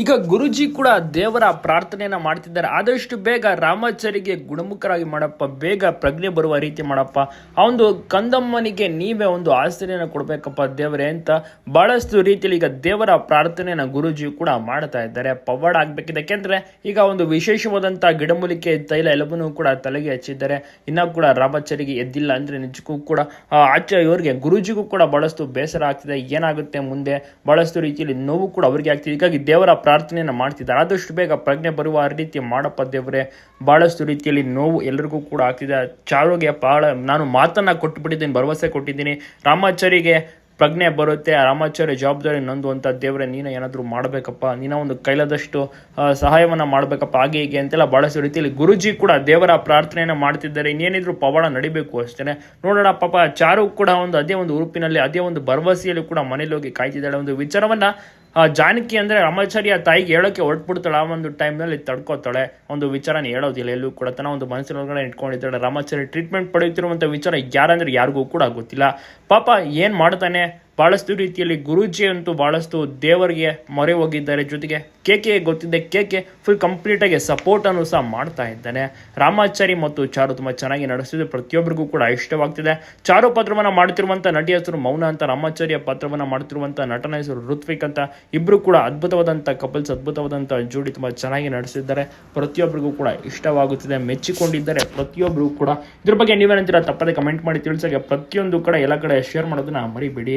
ಈಗ ಗುರುಜಿ ಕೂಡ ದೇವರ ಪ್ರಾರ್ಥನೆಯನ್ನ ಮಾಡ್ತಿದ್ದಾರೆ. ಆದಷ್ಟು ಬೇಗ ರಾಮಾಚಾರಿಗೆ ಗುಣಮುಖರಾಗಿ ಮಾಡಪ್ಪ ಬೇಗ ಪ್ರಜ್ಞೆ ಬರುವ ರೀತಿ ಮಾಡಪ್ಪ. ಆ ಒಂದು ಕಂದಮ್ಮನಿಗೆ ನೀವೇ ಒಂದು ಆಶ್ರಯನ ಕೊಡಬೇಕಪ್ಪ ದೇವರೇ ಅಂತ ಬಹಳಷ್ಟು ರೀತಿಯಲ್ಲಿ ಈಗ ದೇವರ ಪ್ರಾರ್ಥನೆಯನ್ನ ಗುರುಜಿ ಕೂಡ ಮಾಡ್ತಾ ಇದ್ದಾರೆ. ಪವಾಡ ಆಗ್ಬೇಕಿದೆ. ಯಾಕೆಂದ್ರೆ ಈಗ ಒಂದು ವಿಶೇಷವಾದಂತಹ ಗಿಡಮೂಲಿಕೆ ತೈಲ ಎಲ್ಲವನ್ನೂ ಕೂಡ ತಲೆಗೆ ಹಚ್ಚಿದ್ದಾರೆ. ಇನ್ನ ಕೂಡ ರಾಮಾಚಾರಿಗೆ ಎದ್ದಿಲ್ಲ ಅಂದ್ರೆ ನಿಜಕ್ಕೂ ಕೂಡ ಆ, ಆಚೆ ಇವರಿಗೆ ಗುರುಜಿಗೂ ಕೂಡ ಬಹಳಷ್ಟು ಬೇಸರ ಆಗ್ತಿದೆ. ಏನಾಗುತ್ತೆ ಮುಂದೆ? ಬಹಳಷ್ಟು ರೀತಿಯಲ್ಲಿ ನೋವು ಕೂಡ ಅವರಿಗೆ ಆಗ್ತಿದೆ. ಹೀಗಾಗಿ ದೇವರ ಪ್ರಾರ್ಥನೆಯನ್ನು ಮಾಡ್ತಿದ್ದಾರೆ. ಆದಷ್ಟು ಬೇಗ ಪ್ರಜ್ಞೆ ಬರುವ ರೀತಿ ಮಾಡಪ್ಪ ದೇವರೇ. ಬಹಳಷ್ಟು ರೀತಿಯಲ್ಲಿ ನೋವು ಎಲ್ಲರಿಗೂ ಕೂಡ ಆಗ್ತಿದೆ. ಚಾರುಗೆ ಭಾಳ ನಾನು ಮಾತನ್ನು ಕೊಟ್ಟುಬಿಟ್ಟಿದ್ದೀನಿ ಭರವಸೆ ಕೊಟ್ಟಿದ್ದೀನಿ. ರಾಮಾಚಾರಿಗೆ ಪ್ರಜ್ಞೆ ಬರುತ್ತೆ. ಆ ರಾಮಾಚಾರ್ಯ ಜವಾಬ್ದಾರಿ ನಂದು ಅಂತ ದೇವರೇ ನೀನು ಏನಾದರೂ ಮಾಡಬೇಕಪ್ಪ. ನೀನ ಒಂದು ಕೈಲಾದಷ್ಟು ಸಹಾಯವನ್ನು ಮಾಡಬೇಕಪ್ಪ. ಹಾಗೆ ಹೀಗೆ ಅಂತೆಲ್ಲ ಭಾಳಷ್ಟು ರೀತಿಯಲ್ಲಿ ಗುರುಜಿ ಕೂಡ ದೇವರ ಪ್ರಾರ್ಥನೆಯನ್ನು ಮಾಡ್ತಿದ್ದಾರೆ. ಇನ್ನೇನಿದ್ರು ಪವಾಡ ನಡಿಬೇಕು ಅಷ್ಟೇ ನೋಡೋಣ ಪಾಪ ಚಾರು ಕೂಡ ಒಂದು ಅದೇ ಒಂದು ಉರುಪಿನಲ್ಲಿ ಅದೇ ಒಂದು ಭರವಸೆಯಲ್ಲಿ ಕೂಡ ಮನೇಲಿ ಹೋಗಿ ಕಾಯ್ತಿದ್ದಾಳೆ. ಒಂದು ವಿಚಾರವನ್ನ ಆ, ಜಾನಕಿ ಅಂದ್ರೆ ರಾಮಾಚಾರ್ಯ ತಾಯಿಗೆ ಹೇಳೋಕೆ ಹೊರಟ್ಬಿಡ್ತಾಳೆ. ಆ ಒಂದು ಟೈಮ್ನಲ್ಲಿ ತಡ್ಕೋತಾಳೆ. ಒಂದು ವಿಚಾರನ ಹೇಳೋದಿಲ್ಲ ಎಲ್ಲೂ ಕೂಡ. ತನ್ನ ಒಂದು ಮನಸ್ಸಿನ ಒಳಗಡೆ ಇಟ್ಕೊಂಡಿದ್ದಾಳೆ. ರಾಮಾಚಾರ್ಯ ಟ್ರೀಟ್ಮೆಂಟ್ ಪಡೆಯುತ್ತಿರುವಂಥ ವಿಚಾರ ಯಾರಂದ್ರೆ ಯಾರಿಗೂ ಕೂಡ ಗೊತ್ತಿಲ್ಲ. ಪಾಪ ಏನು ಮಾಡ್ತಾನೆ? ಬಹಳಷ್ಟು ರೀತಿಯಲ್ಲಿ ಗುರೂಜಿ ಅಂತೂ ಬಹಳಷ್ಟು ದೇವರಿಗೆ ಮೊರೆ ಹೋಗಿದ್ದಾರೆ. ಜೊತೆಗೆ ಕೆ ಗೊತ್ತಿದೆ, ಕೆ ಫುಲ್ ಕಂಪ್ಲೀಟ್ ಆಗಿ ಸಪೋರ್ಟ್ ಅನ್ನು ಸಹ ಮಾಡ್ತಾ ಇದ್ದಾನೆ. ರಾಮಾಚಾರಿ ಮತ್ತು ಚಾರು ತುಂಬ ಚೆನ್ನಾಗಿ ನಡೆಸ್ತಿದೆ. ಪ್ರತಿಯೊಬ್ಬರಿಗೂ ಕೂಡ ಇಷ್ಟವಾಗ್ತಿದೆ. ಚಾರು ಪಾತ್ರವನ್ನು ಮಾಡ್ತಿರುವಂಥ ನಟಿ ಹೆಸರು ಮೌನ ಅಂತ, ರಾಮಾಚಾರ್ಯ ಪಾತ್ರವನ್ನು ಮಾಡ್ತಿರುವಂಥ ನಟನ ಹೆಸರು ಋತ್ವಿಕ್ ಅಂತ ಇಬ್ಬರು ಕೂಡ ಅದ್ಭುತವಾದಂತ ಕಪಲ್ಸ್ ಅದ್ಭುತವಾದಂತ ಜೋಡಿ ತುಂಬಾ ಚೆನ್ನಾಗಿ ನಡೆಸಿದ್ದಾರೆ. ಪ್ರತಿಯೊಬ್ಬರಿಗೂ ಕೂಡ ಇಷ್ಟವಾಗುತ್ತಿದೆ. ಮೆಚ್ಚಿಕೊಂಡಿದ್ದಾರೆ ಪ್ರತಿಯೊಬ್ಬರು ಕೂಡ. ಇದ್ರ ಬಗ್ಗೆ ನೀವೇನಂತೀರಾ ತಪ್ಪದೆ ಕಮೆಂಟ್ ಮಾಡಿ ತಿಳಿಸಾಗೆ ಪ್ರತಿಯೊಂದು ಕಡೆ ಎಲ್ಲ ಕಡೆ ಶೇರ್ ಮಾಡೋದನ್ನ ಮರಿಬೇಡಿ.